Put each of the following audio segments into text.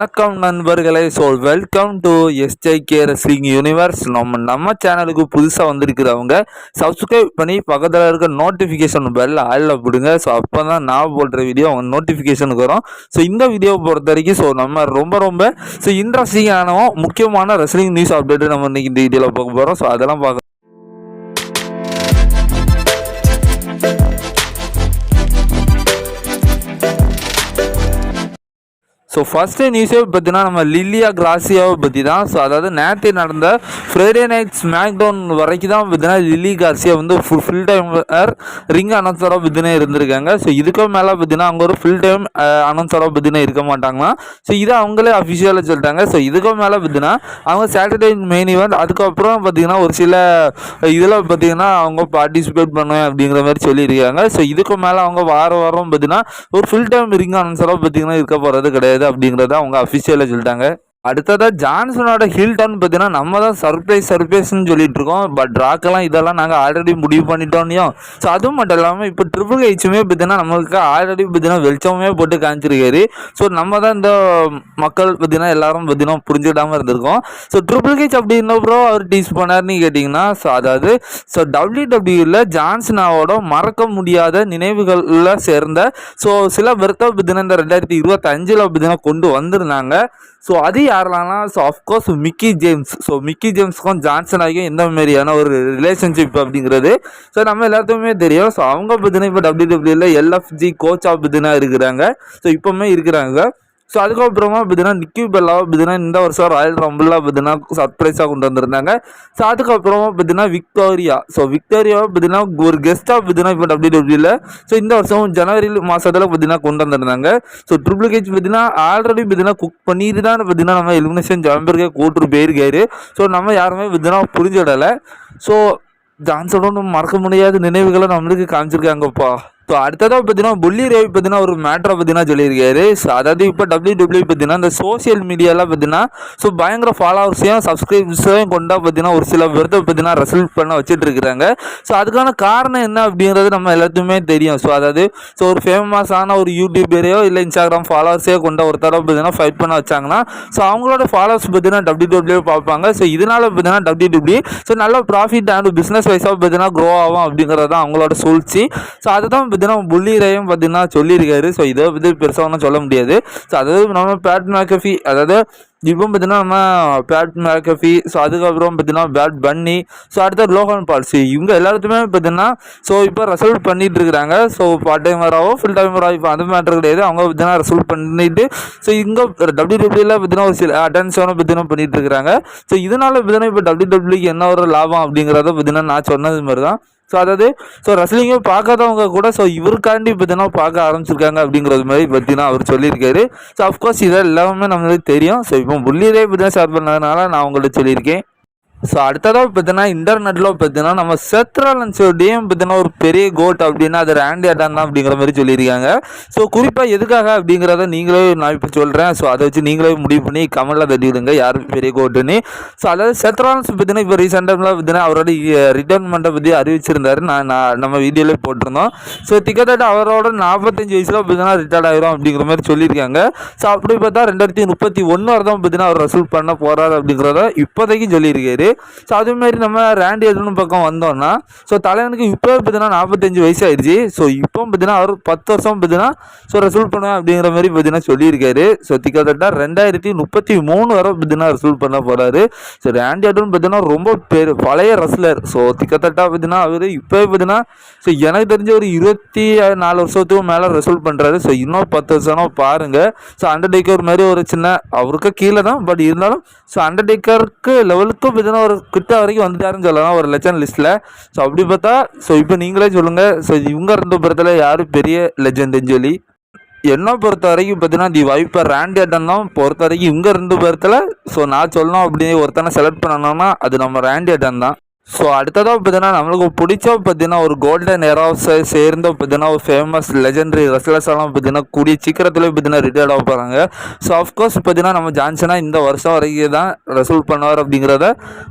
வணக்கம் நண்பர்களே. So welcome to SJK wrestling universe நம்ம நம்ம சேனலுக்கு புதுசாக வந்திருக்கிறவங்க சப்ஸ்கிரைப் பண்ணி பக்கத்தில் இருக்க நோட்டிஃபிகேஷன் பெல் ஆளில் போடுங்க. ஸோ அப்போ தான் நான் போடுற வீடியோ அவங்க நோட்டிஃபிகேஷனுக்கு வரும். ஸோ இந்த வீடியோவை பொறுத்த வரைக்கும் ஸோ நம்ம ரொம்ப ரொம்ப ஸோ இன்ட்ரெஸ்டிங்கான முக்கியமான ரெஸ்லிங் நியூஸ் அப்டேட்டு நம்ம இன்றைக்கி இந்த வீடியோவில் பார்க்க போகிறோம் ஸோ அதெல்லாம் பார்க்க ஸோ ஃபஸ்ட்டு நியூஸே பார்த்தீங்கன்னா நம்ம லில்லியா கிராசியாவை பற்றி தான் ஸோ அதாவது நேற்று நடந்த ஃப்ரைடே நைட் ஸ்மாக் டவுன் வரைக்கும் தான் பார்த்தீங்கன்னா லில்லி கார்சியா வந்து ஃபுல் ஃபுல் டைம் ரிங் அனௌன்ஸராக பார்த்தீங்கன்னா இருந்திருக்காங்க. ஸோ இதுக்கு மேலே பார்த்தீங்கன்னா அவங்க ஒரு ஃபுல் டைம் அனௌன்ஸராக பார்த்தீங்கன்னா இருக்க மாட்டாங்கன்னா ஸோ இதை அவங்களே அஃபிஷியலாக சொல்லிட்டாங்க. ஸோ இதுக்கு மேலே பார்த்தீங்கன்னா அவங்க சாட்டர்டே மெயின் ஈவெண்ட் அதுக்கப்புறம் பார்த்தீங்கன்னா ஒரு சில இதில் பார்த்தீங்கன்னா அவங்க பார்ட்டிசிபேட் பண்ணுவேன் அப்படிங்கிற மாதிரி சொல்லியிருக்காங்க. ஸோ இதுக்கு மேலே அவங்க வார வாரம் பார்த்தீங்கன்னா ஒரு ஃபுல் டைம் ரிங் அனௌன்ஸராக பார்த்தீங்கன்னா இருக்க போகிறது கிடையாது. அப்படிங்கிறத அவங்க அஃபிஷியலாக சொல்லிட்டாங்க. அடுத்ததாக ஜான்சனோட ஹில் டவுன் பார்த்தீங்கன்னா நம்ம தான் சர்ப்ரைஸ் சர்ப்ரைஸ்னு சொல்லிட்டு இருக்கோம் பட் ராக்கெல்லாம் இதெல்லாம் நாங்கள் ஆல்ரெடி முடிவு பண்ணிட்டோம்னையும் ஸோ அதுவும் மட்டும் இல்லாமல் இப்போ ட்ரிபிள் ஹெச்சுமே பார்த்தீங்கன்னா நம்மளுக்கு ஆல்ரெடி பார்த்தீங்கன்னா வெளிச்சமே போட்டு காமிச்சிருக்காரு. ஸோ நம்ம தான் இந்த மக்கள் பார்த்தீங்கன்னா எல்லாரும் பார்த்தீங்கன்னா புரிஞ்சுக்கிடாமல் இருந்திருக்கோம். ஸோ ட்ரிபிள் ஹெச் அப்படி அப்படின்னப்போ அவர் டீஸ் பண்ணார்னு கேட்டிங்கன்னா ஸோ அதாவது ஸோ டபிள்யூ டபிள்யூவில் ஜான்சனாவோட மறக்க முடியாத நினைவுகளில் சேர்ந்த ஸோ சில விருத்த பார்த்தீங்கன்னா இந்த ரெண்டாயிரத்தி இருபத்தஞ்சில் பார்த்தீங்கன்னா கொண்டு வந்திருந்தாங்க. ஸோ அது யாரெல்லாம்னா so of course Mickie James so Mickie ஜேம்ஸ்க்கும் Johnson ஆகியும் எந்த மாதிரியான ஒரு ரிலேஷன்ஷிப் அப்படிங்கிறது ஸோ நம்ம எல்லாத்துக்குமே தெரியும். ஸோ அவங்க பார்த்தீங்கன்னா இப்போ டபிள்யூ டபிள்யூல எல்எஃப்ஜி கோச்சாக பார்த்தீங்கன்னா இருக்கிறாங்க. ஸோ இப்போவுமே இருக்கிறாங்க. ஸோ அதுக்கப்புறமா பார்த்தீங்கன்னா நிக்கி பெல்லாவை பார்த்தீங்கன்னா இந்த வருஷம் ராயல் ரம்பிளாக பார்த்தீங்கன்னா சர்ப்ரைஸாக கொண்டு வந்திருந்தாங்க. ஸோ அதுக்கப்புறமா பார்த்தீங்கன்னா விக்டோரியா ஸோ விக்டோரியாவை பார்த்தீங்கன்னா ஒரு கெஸ்ட்டாக பார்த்தீங்கன்னா இப்போ டபிள்யூ டபிள்யூல ஸோ இந்த வருஷம் ஜனவரி மாதத்தில் பார்த்தீங்கன்னா கொண்டு வந்திருந்தாங்க. ஸோ ட்ரிபிள் கேஜ் பார்த்தீங்கன்னா ஆல்ரெடி பார்த்தீங்கன்னா குக் பண்ணிட்டு தான் பார்த்தீங்கன்னா நம்ம எலிமினேஷன் ஜாம்பர்கே கூட்டு போயிருக்காரு. ஸோ நம்ம யாருமே பார்த்தீங்கன்னா புரிஞ்சிடலை ஸோ ஜான்சனோட மறக்க முடியாத நினைவுகளை நம்மளுக்கு காமிச்சிருக்காங்கப்பா. ஸோ அடுத்ததாக பார்த்தீங்கன்னா புள்ளி ரவி பார்த்தீங்கன்னா ஒரு மேட்ரை பார்த்தீங்கன்னா சொல்லியிருக்காரு. ஸோ அதாவது இப்போ டபிள்யூ டபிள்யூ பார்த்தீங்கன்னா இந்த சோசியல் மீடியாலாம் பார்த்தீங்கன்னா ஸோ பயங்கர ஃபாலோவர்ஸையும் சப்ஸ்கிரைபர்ஸையும் கொண்டா பார்த்தீங்கன்னா ஒரு சில பேர்த்த பார்த்தீங்கன்னா ரெசல்ட் பண்ண வச்சுட்டு இருக்கிறாங்க ஸோ அதுக்கான காரணம் என்ன அப்படிங்கிறது நம்ம எல்லாத்துக்குமே தெரியும். ஸோ அதாவது ஸோ ஒரு ஃபேமஸான ஒரு யூடியூபரையோ இல்லை இன்ஸ்டாகிராம் ஃபாலோவர்ஸையோ கொண்ட ஒரு தடவை பார்த்தீங்கன்னா ஃபைட் பண்ண வச்சாங்கன்னா ஸோ அவங்களோட ஃபாலோவர்ஸ் பார்த்தீங்கன்னா டபிள்யூ டபிள்யூ பார்ப்பாங்க. ஸோ இதனால பார்த்தீங்கன்னா டபிள்யூ டபிள்யூ ஸோ நல்ல ப்ராஃபிட் அண்ட் பிஸ்னஸ் வைஸாக பார்த்தீங்கன்னா க்ரோ ஆகும் அப்படிங்கிறது தான் அவங்களோட சூழ்ச்சி. ஸோ அதுதான் பார்த்தீங்கன்னா புள்ளிரையும் பார்த்தீங்கன்னா சொல்லியிருக்காரு. ஸோ இதை பற்றி பெருசாக ஒன்றும் சொல்ல முடியாது. ஸோ அதாவது நம்ம பேட் மேக்கஃபி அதாவது இப்போ பார்த்தீங்கன்னா நம்ம பேட் மேக்கஃபி ஸோ அதுக்கப்புறம் பார்த்தீங்கன்னா பேட் பன்னி ஸோ அடுத்த லோகன் பால்சி இவங்க எல்லாத்துமே பார்த்தீங்கன்னா ஸோ இப்போ ரெசல்ட் பண்ணிட்டு இருக்கிறாங்க ஸோ பார்ட் டைம் வராவோ ஃபுல் டைம் இப்போ அந்த மேட்டர் கிடையாது. அவங்க பார்த்தீங்கன்னா ரெசல்ட் பண்ணிட்டு ஸோ இங்கே டபிள்யூ டபிள்யூல பார்த்தீங்கன்னா ஒரு சில அட்டென்ஷனை பார்த்தீங்கன்னா பண்ணிட்டு இருக்கிறாங்க ஸோ இதனால பார்த்தீங்கன்னா இப்போ டபிள்யூ டபிள்யூக்கு என்ன ஒரு லாபம் அப்படிங்கிறத பார்த்தீங்கன்னா நான் சொன்னது மாதிரி தான் ஸோ அதாவது ஸோ ரெஸ்லிங்கை பார்க்காதவங்க கூட ஸோ இவருக்காண்டி பார்த்தீங்கன்னா பார்க்க ஆரம்பிச்சிருக்காங்க அப்படிங்கிறது மாதிரி பார்த்தீங்கன்னா அவர் சொல்லியிருக்காரு. ஸோ அஃப்கோர்ஸ் இதெல்லாமே நம்மளுக்கு தெரியும். ஸோ இப்போ புள்ளியிலே பார்த்தீங்கன்னா ஷேர் பண்ணதுனால நான் உங்கள்கிட்ட சொல்லியிருக்கேன். ஸோ அடுத்ததாக பார்த்தீங்கன்னா இன்டர்நெட்டில் பார்த்தீங்கன்னா நம்ம செத்ராலன்ஸோடையும் பார்த்தீங்கன்னா ஒரு பெரிய கோட் அப்படின்னா அது ரேண்டி அட்டான் தான் அப்படிங்கிற மாதிரி சொல்லியிருக்காங்க. ஸோ குறிப்பாக எதுக்காக அப்படிங்கிறத நீங்களே நான் இப்போ சொல்கிறேன் ஸோ அதை வச்சு நீங்களே முடிவு பண்ணி கமலில் தட்டி விடுங்க யார் பெரிய கோட்டுன்னு ஸோ அதாவது செத்ராலன்ஸ் பார்த்தீங்கன்னா இப்போ ரீசெண்டாக பார்த்தீங்கன்னா அவரோட ரிட்டைர்மெண்ட்டை பற்றி அறிவிச்சிருந்தாரு. நான் நான் நம்ம வீடியோலேயே போட்டிருந்தோம். ஸோ திக்கத்தட்ட அவரோட நாற்பத்தஞ்சு வயசில் பார்த்தீங்கன்னா ரிட்டையர்ட் ஆகிரும் அப்படிங்கிற மாதிரி சொல்லியிருக்காங்க. ஸோ அப்படி பார்த்தா ரெண்டாயிரத்தி முப்பத்தி ஒன்று வரை தான் பார்த்தீங்கன்னா அவர் ரசூல் பண்ண போகிறாரு அப்படிங்கிறத இப்போதைக்கும் சொல்லியிருக்காரு. ஸோ அதுமாரி நம்ம ரேண்டி எதுன்னு பக்கம் வந்தோம்னா ஸோ தலைவனுக்கு இப்போ பார்த்தீங்கன்னா நாற்பத்தஞ்சு வயசு ஆயிடுச்சு ஸோ இப்போ பார்த்தீங்கன்னா அவர் பத்து வருஷம் பார்த்தீங்கன்னா ஸோ ரெசூல் பண்ணுவேன் அப்படிங்கிற மாதிரி பார்த்தீங்கன்னா சொல்லியிருக்காரு. ஸோ திக்கத்தட்ட ரெண்டாயிரத்தி முப்பத்தி மூணு வரை பார்த்தீங்கன்னா ரசூல் பண்ண போகிறாரு ஸோ ரேண்டி அட்டன் பார்த்தீங்கன்னா ரொம்ப பெரு பழைய ரசலர் ஸோ திக்கத்தட்டா பார்த்தீங்கன்னா அவர் இப்போ பார்த்தீங்கன்னா ஸோ எனக்கு தெரிஞ்ச ஒரு இருபத்தி நாலு வருஷத்துக்கு மேலே ரெசூல் பண்ணுறாரு ஸோ இன்னும் பத்து வருஷம் பாருங்கள் ஸோ அண்டர்டேக்கர் மாதிரி ஒரு சின்ன அவருக்கு கீழே தான் பட் இருந்தாலும் ஸோ அண்டர்டேக்கருக்கு லெவலுக்கும் பார்த்தீங்கன்னா பதினோரு கிட்ட வரைக்கும் வந்துட்டாருன்னு சொல்லலாம் ஒரு லெஜண்ட் லிஸ்ட்டில் ஸோ அப்படி பார்த்தா ஸோ இப்போ நீங்களே சொல்லுங்கள் ஸோ இவங்க ரெண்டு பேரத்தில் யார் பெரிய லெஜண்டுன்னு சொல்லி. என்ன பொறுத்த வரைக்கும் பார்த்தீங்கன்னா தி வைப்பர் ரேண்டி அட்டன் தான் பொறுத்த வரைக்கும் இவங்க ரெண்டு பேர்த்தில் ஸோ நான் சொல்லணும் அப்படின்னு ஒருத்தனை செலக்ட் பண்ணணும்னா அது நம்ம ரேண்டி அட்டன் தான். ஸோ அடுத்ததாக பார்த்தீங்கன்னா நம்மளுக்கு பிடிச்ச பார்த்தீங்கன்னா ஒரு கோல்டன் எராஸை சேர்ந்த பார்த்தீங்கன்னா ஒரு ஃபேமஸ் லெஜெண்டரி ரெஸ்லர்ஸ் எல்லாம் பார்த்தீங்கன்னா கூடிய சீக்கிரத்தில் பார்த்தீங்கன்னா ரிட்டையர்ட் ஆக போகிறாங்க ஸோ அஃப்கோர்ஸ் பார்த்தீங்கன்னா நம்ம ஜான்சனா இந்த வருஷம் வரைக்கும் தான் ரெசல்ட் பண்ணுவார் அப்படிங்கிறத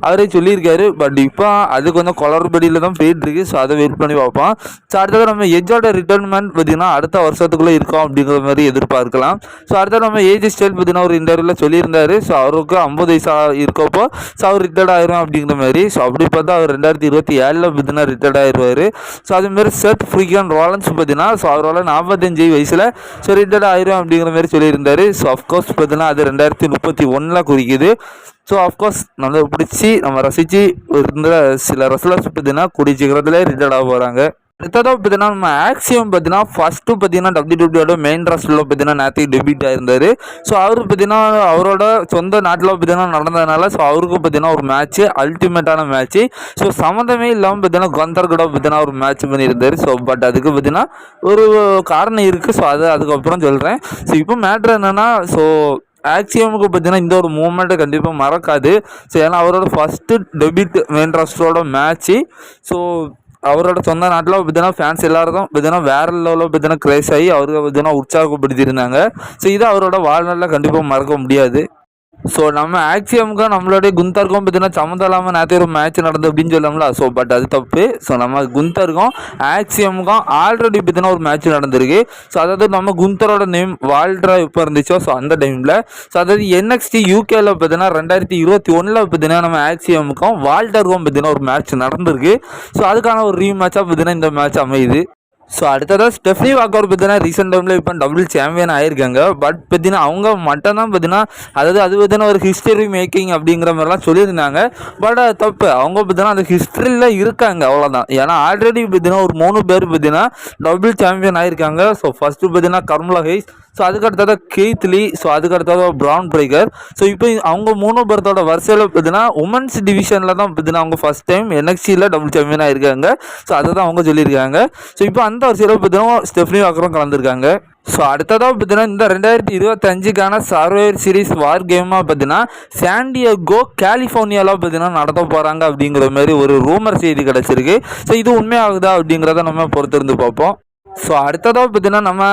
அவரே சொல்லியிருக்காரு. பட் இப்போ அது கொஞ்சம் குளறுபடியில் தான் போயிட்டு இருக்கு ஸோ அதை வெயிட் பண்ணி பார்ப்போம். ஸோ அடுத்தது நம்ம ஏஜோட ரிட்டர்ன்மெண்ட் பார்த்தீங்கன்னா அடுத்த வருஷத்துக்குள்ளே இருக்கும் அப்படிங்கிற மாதிரி எதிர்பார்க்கலாம். ஸோ அடுத்தது நம்ம ஏஜ் ஸ்டைல் பார்த்தீங்கன்னா ஒரு இன்டர்வியூவில் சொல்லியிருந்தாரு. ஸோ அவருக்கு ஐம்பது வயசாக இருக்கப்போ ஸோ அவர் ரிட்டையர்ட் ஆயிரும் அப்படிங்கிற மாதிரி. ஸோ அப்படி பார்த்தா அவர் ரெண்டாயிரத்தி இருபத்தி ஏழில் பார்த்தீங்கன்னா ரிட்டையர்ட் ஆயிடுவார் ஸோ அதுமாரி செட் ஃப்ரீகன் ராலன்ஸ் பார்த்தீங்கன்னா ஸோ அவரால் நாற்பத்தஞ்சு வயசில் ஸோ ரிட்டையர்ட் ஆயிரும் அப்படிங்கிற மாதிரி சொல்லியிருந்தார். ஸோ அஃப்கோர்ஸ் பார்த்தீங்கன்னா அது ரெண்டாயிரத்தி முப்பத்தி ஒன்றில் குறிக்குது. ஸோ அஃப்கோர்ஸ் நம்ம பிடிச்சி நம்ம ரசித்து இருந்த சில ரெஸ்லர்ஸ் பார்த்தீங்கன்னா கூடிய சீக்கிரத்தில் ரிட்டையர்ட் ஆக போகிறாங்க அடுத்ததாக பார்த்தீங்கன்னா நம்ம ஆக்சியம் பார்த்தீங்கன்னா ஃபஸ்ட்டு பார்த்தீங்கன்னா டபிள்யூ டபிள்யூட மெயின் ராஸ்டரில் பார்த்தீங்கன்னா நேற்று டெபியூட் ஆயிருந்தார். ஸோ அவர் பார்த்தீங்கன்னா அவரோட சொந்த நாட்டில் பார்த்தீங்கன்னா நடந்ததுனால ஸோ அவருக்கும் பார்த்தீங்கன்னா ஒரு மேட்ச்சு அல்டிமேட்டான மேட்ச்சு ஸோ சம்மந்தமே இல்லாமல் பார்த்தீங்கன்னா கந்தர்கூட பார்த்தீங்கன்னா ஒரு மேட்ச் பண்ணியிருந்தார். ஸோ பட் அதுக்கு பார்த்தீங்கன்னா ஒரு காரணம் இருக்குது ஸோ அது அதுக்கப்புறம் சொல்கிறேன் ஸோ இப்போ மேட்ரு என்னென்னா ஸோ ஆக்சியமுக்கு பார்த்தீங்கன்னா இந்த ஒரு மூமெண்ட்டை கண்டிப்பாக மறக்காது. ஸோ ஏன்னா அவரோட ஃபஸ்ட்டு டெபிட் மெயின் ரஸ்டரோட மேட்ச்சு ஸோ அவரோட சொந்த நாட்டில் பார்த்தீங்கன்னா ஃபேன்ஸ் எல்லாரும் பார்த்தீங்கன்னா வேற லெவலில் பார்த்தீங்கன்னா கிரேஸ் ஆகி அவருக்கு பார்த்தீங்கன்னா உற்சாகப்படுத்தியிருந்தாங்க. ஸோ இது அவரோட வாழ்நாளில் கண்டிப்பாக மறக்க முடியாது. ஸோ நம்ம ஆக்சியமுக்கும் நம்மளுடைய குந்தருக்கும் பார்த்தீங்கன்னா சம்மந்தம் இல்லாமல் நேற்று ஒரு மேட்ச் நடந்தது அப்படின்னு சொல்லலாம்ல ஸோ பட் அது தப்பு. ஸோ நம்ம குந்தருக்கும் ஆக்சியமுக்கும் ஆல்ரெடி பார்த்தீங்கன்னா ஒரு மேட்ச் நடந்திருக்கு. ஸோ அதாவது நம்ம குந்தரோட நேம் வால்ட்ரா இப்போ இருந்துச்சோ? ஸோ அந்த டைமில் ஸோ அதாவது என்எக்ஸ்டி யூகேல பார்த்தீங்கன்னா ரெண்டாயிரத்தி இருபத்தி ஒன்றில் பார்த்தீங்கன்னா நம்ம ஆக்சியமுக்கும் வால்டருக்கும் பார்த்தீங்கன்னா ஒரு மேட்ச் நடந்திருக்கு. ஸோ அதுக்கான ஒரு ரீ மேட்சாக பார்த்தீங்கன்னா இந்த மேட்ச் அமையுது. ஸோ அடுத்ததாக ஸ்டெஃப்னி வாக்கர் பார்த்தீங்கன்னா ரீசெண்ட் டைமில் இப்போ டபுள் சாம்பியன் ஆயிருக்காங்க. பட் பார்த்தீங்கன்னா அவங்க மட்டும் தான் பார்த்தீங்கன்னா அதாவது அது பார்த்தீங்கன்னா ஒரு ஹிஸ்டரி மேக்கிங் அப்படிங்கிற மாதிரிலாம் சொல்லியிருந்தாங்க. பட் தப்பு. அவங்க பார்த்தீங்கன்னா அந்த ஹிஸ்ட்ரியில் இருக்காங்க அவ்வளோதான் ஏன்னா ஆல்ரெடி பார்த்தீங்கன்னா ஒரு மூணு பேர் பார்த்தீங்கன்னா டபுள் சாம்பியன் ஆயிருக்காங்க. ஸோ ஃபஸ்ட்டு பார்த்தீங்கன்னா கர்மலா ஹைஸ் ஸோ அதுக்கடுத்ததாக கெய்த்லி ஸோ அதுக்கடுத்தது ப்ரௌன் பிரேக்கர் ஸோ இப்போ அவங்க மூணு பேர்த்தோட வரிசையில் பார்த்தீங்கன்னா உமன்ஸ் டிவிஷனில் தான் பார்த்தீங்கன்னா அவங்க ஃபஸ்ட் டைம் என்எக்சியில் டபுள் சாம்பியனாக இருக்காங்க ஸோ அதை தான் அவங்க சொல்லியிருக்காங்க. ஸோ இப்போ அந்த வரிசையில் பார்த்தீங்கன்னா ஸ்டெஃப்னி வாக்கரும் கலந்துருக்காங்க. ஸோ அடுத்ததாக பார்த்தீங்கன்னா இந்த ரெண்டாயிரத்தி இருபத்தஞ்சுக்கான சர்வேர் சீரிஸ் வார் கேமாக பார்த்தீங்கன்னா சாண்டியகோ கலிஃபோர்னியாவில் பார்த்தீங்கன்னா நடத்த போகிறாங்க அப்படிங்கிற மாதிரி ஒரு ரூமர் செய்தி கிடச்சிருக்கு. ஸோ இது உண்மையாகுதா அப்படிங்கிறத நம்ம பொறுத்திருந்து பார்ப்போம். ஸோ அடுத்ததாக பார்த்தீங்கன்னா நம்ம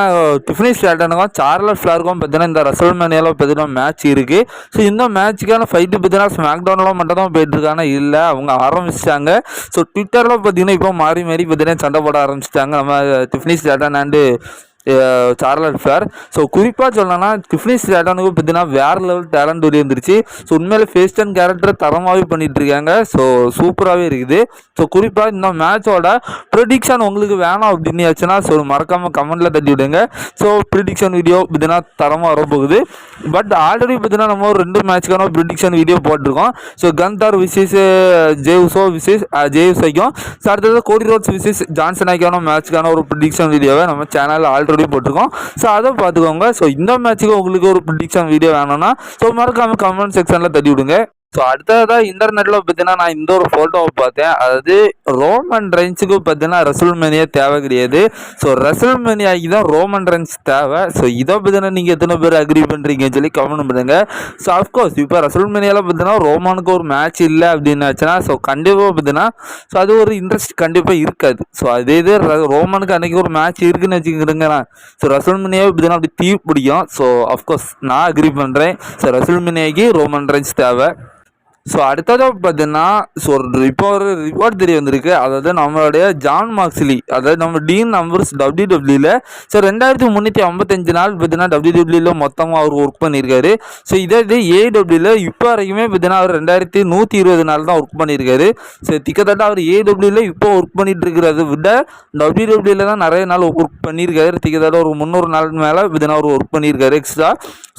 டிஃபினி ஸ்டாட்டனுக்கும் சார்லர் ஃபிளாருக்கும் பார்த்தீங்கன்னா இந்த ரசல் மேனியாவில் பார்த்தீங்கன்னா மேட்ச் இருக்குது ஸோ இந்த மேட்ச்சுக்கான ஃபைட்டு பார்த்தீங்கன்னா ஸ்மாக் டவுனில் மட்டும் தான் போயிட்டுருக்காங்க இல்லை அவங்க ஆரம்பிச்சிட்டாங்க. ஸோ ட்விட்டரில் பார்த்தீங்கன்னா இப்போ மாறி மாறி பார்த்தீங்கன்னா சண்டை போட ஆரம்பிச்சிட்டாங்க. நம்ம Tiffany Stratton and Charlotte Flair so குறிப்பாக சொல்லணும்னா டிஃப்னி ஸ்டாட்டனுக்கு பார்த்தீங்கன்னா வேறு லெவல் டேலண்ட் வெளியே வந்துருச்சு. ஸோ உண்மையிலே ஃபேஸ்ட் அண்ட் கேரக்டர் தரமாகவே பண்ணிட்டு இருக்காங்க. ஸோ சூப்பராகவே இருக்குது. ஸோ குறிப்பாக இந்த மேட்சோட ப்ரிடிக்ஷன் உங்களுக்கு வேணாம் அப்படின்னு ஆச்சுன்னா ஸோ மறக்காமல் கமெண்ட்டில் தட்டி விடுங்க. ஸோ ப்ரிடிக்ஷன் வீடியோ பார்த்தீங்கன்னா தரமாக வரப்போகுது. பட் ஆல்ரெடி பார்த்தீங்கன்னா நம்ம ஒரு ரெண்டு மேட்ச்க்கான ப்ரிடிக்ஷன் வீடியோ போட்டிருக்கோம். So Gunther versus Jey Uso versus ஜேவ்ஸைக்கும் so அடுத்தது கோடி ரோட்ஸ் விசேஷ் ஜான்சன் ஆக்கியான மேட்ச்க்கான ஒரு ப்ரிடிக்ஷன் வீடியோவை நம்ம சேனலில் ஆல்ரெடி போட்டிருக்கோம். ஸோ அதை பார்த்துக்கோங்க. ஸோ இந்த மேட்ச்சுக்கு உங்களுக்கு ஒரு ப்ரிடிக்ஷன் வீடியோ வேணும்னா ஸோ மறக்காமல் கமெண்ட் செக்ஷனில் தட்டி விடுங்க ஸோ அடுத்ததாக இன்டர்நெட்டில் பார்த்தீங்கன்னா நான் இந்த ஒரு ஃபோட்டோவை பார்த்தேன். அதாவது ரோமன் ரெஞ்சுக்கு பார்த்தீங்கன்னா ரசூல் மேனியா தேவை கிடையாது. ஸோ ரசல் மேனியாக்கு தான் ரோமன் ரெஞ்ச் தேவை. ஸோ இதை பார்த்தீங்கன்னா நீங்கள் எத்தனை பேர் அக்ரி பண்ணுறீங்கன்னு சொல்லி கமெண்ட் பண்ணுங்க. ஸோ அஃப்கோர்ஸ் இப்போ ரசல் மேனியாவில் பார்த்தீங்கன்னா ரோமானுக்கு ஒரு மேட்ச் இல்லை அப்படின்னாச்சுன்னா ஸோ கண்டிப்பாக பார்த்தீங்கன்னா ஸோ அது ஒரு இன்ட்ரெஸ்ட் கண்டிப்பாக இருக்காது. ஸோ அதே இது ர- ரோமனுக்கு அன்றைக்கி ஒரு மேட்ச் இருக்குன்னு வச்சுக்கிறேங்களேன் ஸோ ரசல் மேனியாவை பார்த்தீங்கன்னா அப்படி தீ பிடிக்கும். ஸோ அஃப்கோர்ஸ் நான் அக்ரி பண்ணுறேன் ஸோ ரசல் மேனியாக்கு ரோமன் ரெஞ்ச் தேவை. ஸோ அடுத்ததாக பார்த்தீங்கன்னா ஸோ ஒரு இப்போ ஒரு ரிப்போர்ட் தெரிய வந்திருக்கு. அதாவது நம்மளுடைய ஜான் மார்க்ஸ்லி அதாவது நம்ம டீன் நம்பர்ஸ் டபிள்யூ டபிள்யூல ஸோ ரெண்டாயிரத்தி முந்நூற்றி ஐம்பத்தஞ்சு நாள் பார்த்தீங்கன்னா டபிள்யூ டபிள்யூவில் மொத்தமாக அவர் ஒர்க் பண்ணியிருக்காரு. ஸோ இதே இது ஏடபிள்யூவில் இப்போ வரைக்குமே பார்த்தீங்கன்னா அவர் ரெண்டாயிரத்தி நூற்றி இருபது நாள் தான் ஒர்க் பண்ணியிருக்காரு. ஸோ திக்கத்தட்ட அவர் ஏடபிள்யூவில் இப்போ ஒர்க் பண்ணிட்டு இருக்கிறத விட டபிள்யூ டபிள்யூல தான் நிறைய நாள் ஒர்க் பண்ணியிருக்காரு. திக்கத்தட்ட ஒரு முந்நூறு நாள் மேலே பார்த்தீங்கன்னா அவர் ஒர்க் பண்ணியிருக்காரு எக்ஸ்ட்ரா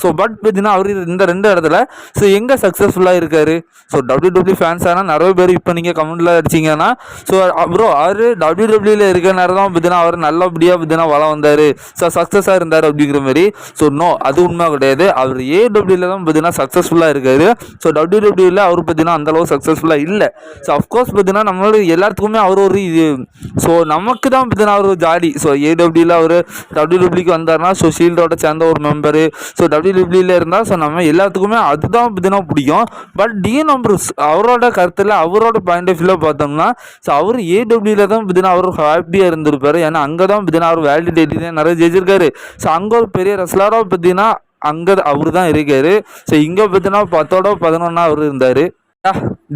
ஸோ பட் பார்த்தீங்கன்னா அவர் இந்த ரெண்டு இடத்துல ஸோ எங்கே சக்ஸஸ்ஃபுல்லாக இருக்காரு? ஸோ டபிள்யூ டபிள்யூ ஃபேன்ஸ் ஆனால் நிறைய பேர் இப்போ நீங்கள் கமெண்டில் அடிச்சிங்கன்னா ஸோ ப்ரோ அவர் டபிள்யூ டபிள்யூவில் இருக்கிற நேரம் தான் பார்த்தீங்கன்னா அவர் நல்லபடியாக பார்த்தீங்கன்னா வளம் வந்தார். ஸோ சக்ஸஸாக இருந்தார் அப்படிங்கிற மாதிரி ஸோ நோ அது உண்மை கிடையாது. அவர் ஏடபிள்யூவில் தான் பார்த்தீங்கன்னா சக்ஸஸ்ஃபுல்லாக இருக்கார். ஸோ டபிள்யூ டபிள்யூவில் அவர் பார்த்தீங்கன்னா அந்தளவு சக்ஸஸ்ஃபுல்லாக இல்லை. ஸோ அஃப்கோர்ஸ் பார்த்தீங்கன்னா நம்மளோட எல்லாத்துக்குமே அவர் ஒரு இது. ஸோ நமக்கு தான் பார்த்தீங்கன்னா அவர் ஜாலி. ஸோ ஏடபிள்யூவில் அவர் டபிள்யூ டபிள்யூக்கு வந்தார்னா ஸோ ஷீல்டோட சேர்ந்த ஒரு மெம்பரு ஸோ டபிள்யூ டபிள்யூவில் இருந்தால் ஸோ நம்ம எல்லாத்துக்குமே அதுதான் பார்த்தீங்கன்னா பிடிக்கும். பட் டி நம்பர்ஸ் அவரோட கருத்தில் அவரோட பாயிண்ட் ஆஃப் வியூவில் பார்த்தோம்னா ஸோ அவர் ஏடபிள்யூவில் தான் பார்த்தீங்கன்னா அவர் ஹாப்பியாக இருந்திருப்பார். ஏன்னா அங்கே தான் பார்த்தீங்கன்னா அவர் வேலிடேட்டி தான் நிறைய ஜெயிச்சிருக்காரு. ஸோ அங்கே ஒரு பெரிய ரெஸ்லராக பார்த்தீங்கன்னா அங்கே அவர் தான் இருக்காரு. ஸோ இங்கே பார்த்தீங்கன்னா பத்தோட பதினொன்னா அவர் இருந்தார்.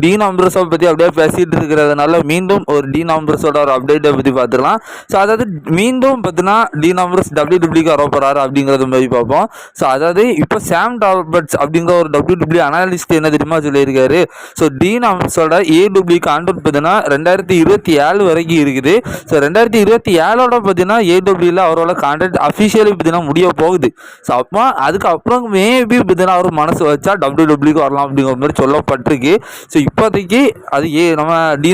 டீன் நம்பர்ஸை பற்றி அப்படியே பேசிகிட்டு இருக்கிறதுனால மீண்டும் ஒரு டீன் நம்பர்ஸோட ஒரு அப்டேட்டை பற்றி பார்த்துக்கலாம் ஸோ அதாவது மீண்டும் பார்த்தீங்கன்னா டீன் நம்பர்ஸ் டபிள்யூ டபிள்யூக்கு வர போகிறாரு அப்படிங்கிறத மாதிரி பார்ப்போம். ஸோ அதாவது இப்போ சாம் டாபர்ட்ஸ் அப்படிங்கிற ஒரு டபிள்யூ டபிள்யூ அனாலிஸ்ட் என்ன தெரியுமா சொல்லியிருக்காரு? ஸோ டி நம்பர்ஸோட ஏடபிள்யூ கான்ட்ராக்ட் பார்த்தீங்கன்னா ரெண்டாயிரத்தி இருபத்தி ஏழு வரைக்கும் இருக்குது. ஸோ ரெண்டாயிரத்தி இருபத்தி ஏழோட பார்த்தீங்கன்னா ஏடபிள்யூவில் அவரோட கான்ட்ராக்ட் அஃபிஷியலி பார்த்தீங்கன்னா முடிய போகுது. ஸோ அப்போ அதுக்கப்புறம் மேபி பார்த்தீங்கன்னா அவர் மனசு வச்சா டபிள்யூ டபிள்யூக்கு வரலாம் அப்படிங்கிற மாதிரி சொல்லப்பட்டிருக்கு. ஸோ இப்போதைக்கு அது ஏ நம்ம டி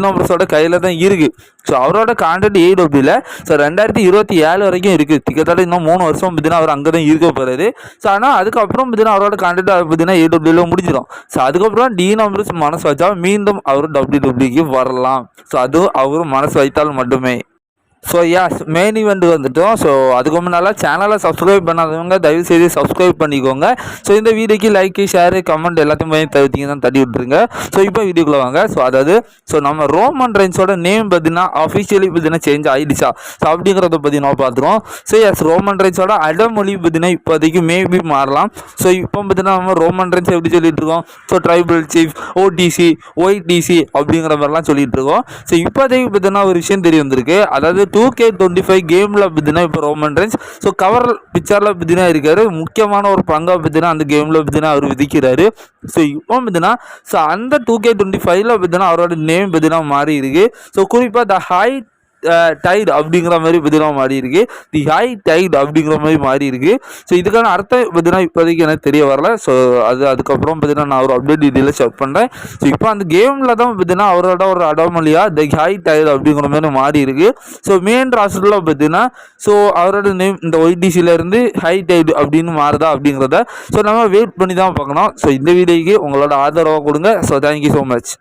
கையில் தான் இருக்குது ஸோ அவரோட கான்ட்ராக்ட் ஏடபிள்யூவில் ஸோ ரெண்டாயிரத்தி இருபத்தி ஏழு வரைக்கும் இருக்குது கிட்டத்தட்ட இன்னும் மூணு வருஷம் பார்த்தீங்கன்னா அவர் அங்கே தான் இருக்க போகிறாரு ஸோ ஆனால் அதுக்கப்புறம் பார்த்தீங்கன்னா அவரோட கான்ட்ராக்ட் பார்த்தீங்கன்னா ஏடபிள்யூவில் முடிஞ்சிடும். ஸோ அதுக்கப்புறம் டி நம்பர்ஸ் மனசு வச்சா மீண்டும் அவர் டபிள்யூ டபிள்யூக்கு வரலாம். ஸோ அதுவும் அவர் மனசு வைத்தால் மட்டுமே. ஸோ யாஸ் மெயின் ஈவெண்ட் வந்துட்டோம். ஸோ அதுக்கு முன்னால் சேனலை சப்ஸ்கிரைப் பண்ணாதவங்க தயவு செய்து சப்ஸ்கிரைப் பண்ணிக்கோங்க. ஸோ இந்த வீடியோக்கு லைக்கு ஷேரு கமெண்ட் எல்லாத்தையும் போய் தவிர்த்திங்கன்னா தட்டி விட்டுருங்க. ஸோ இப்போ வீடியோக்குள்ளே வாங்க. ஸோ அதாவது ஸோ நம்ம ரோமன் ரைன்ஸோட நேம் பார்த்தீங்கன்னா அஃபிஷியலி பார்த்தீங்கன்னா சேஞ்ச் ஆகிடுச்சா ஸோ அப்படிங்கிறத பற்றி நம்ம பார்த்துருவோம். ஸோ எஸ் ரோமன் ரைன்ஸோட அடமொழி பார்த்தீங்கன்னா இப்போதைக்கு மேபி மாறலாம். ஸோ இப்போ பார்த்தீங்கன்னா நம்ம ரோமன் ரைன்ஸ் எப்படி சொல்லிட்டு இருக்கோம்? So tribal chief OTC YTC அப்படிங்கிற மாதிரிலாம் சொல்லிட்டு இருக்கோம். ஸோ இப்போதைக்கு பார்த்தீங்கன்னா ஒரு விஷயம் தெரிய வந்திருக்கு. அதாவது டூ கே டுவெண்ட்டி ஃபைவ் கேமில் பார்த்தீங்கன்னா இப்போ ரோமன் ரென்ஸ் ஸோ கவர் பிக்சரில் பார்த்தீங்கன்னா இருக்கார். முக்கியமான ஒரு பங்காக பார்த்தீங்கன்னா அந்த கேமில் பார்த்தீங்கன்னா அவர் விதிக்கிறாரு. ஸோ இப்போ பார்த்தீங்கன்னா ஸோ அந்த டூ கே டுவெண்ட்டி ஃபைவ்ல பார்த்தீங்கன்னா அவரோட நேம் பார்த்தீங்கன்னா மாறி இருக்கு. ஸோ குறிப்பாக த ஹை டைட் அப்படிங்கிற மாதிரி பார்த்தீங்கன்னா மாறி இருக்கு. தி ஹை டைட் அப்படிங்கிற மாதிரி மாறி இருக்கு. ஸோ இதுக்கான அர்த்தம் பார்த்தீங்கன்னா இப்போதைக்கு எனக்கு தெரிய வரல. ஸோ அது அதுக்கப்புறம் பார்த்தீங்கன்னா நான் ஒரு அப்டேட் டீட்டெயிலாக செக் பண்ணுறேன் ஸோ இப்போ அந்த கேமில் தான் பார்த்தீங்கன்னா அவரோட ஒரு அடமொழியாக தி ஹை டைட் அப்படிங்கிற மாதிரி மாறி இருக்கு. ஸோ மெயின் ராசில் பார்த்தீங்கன்னா ஸோ அவரோட நேம் இந்த ஒய்டிசியிலேருந்து ஹை டைட் அப்படின்னு மாறுதா அப்படிங்கிறத ஸோ நம்ம வெயிட் பண்ணி தான் பார்க்கணும். ஸோ இந்த வீடியோக்கு உங்களோட ஆதரவாக கொடுங்க. So thank you so much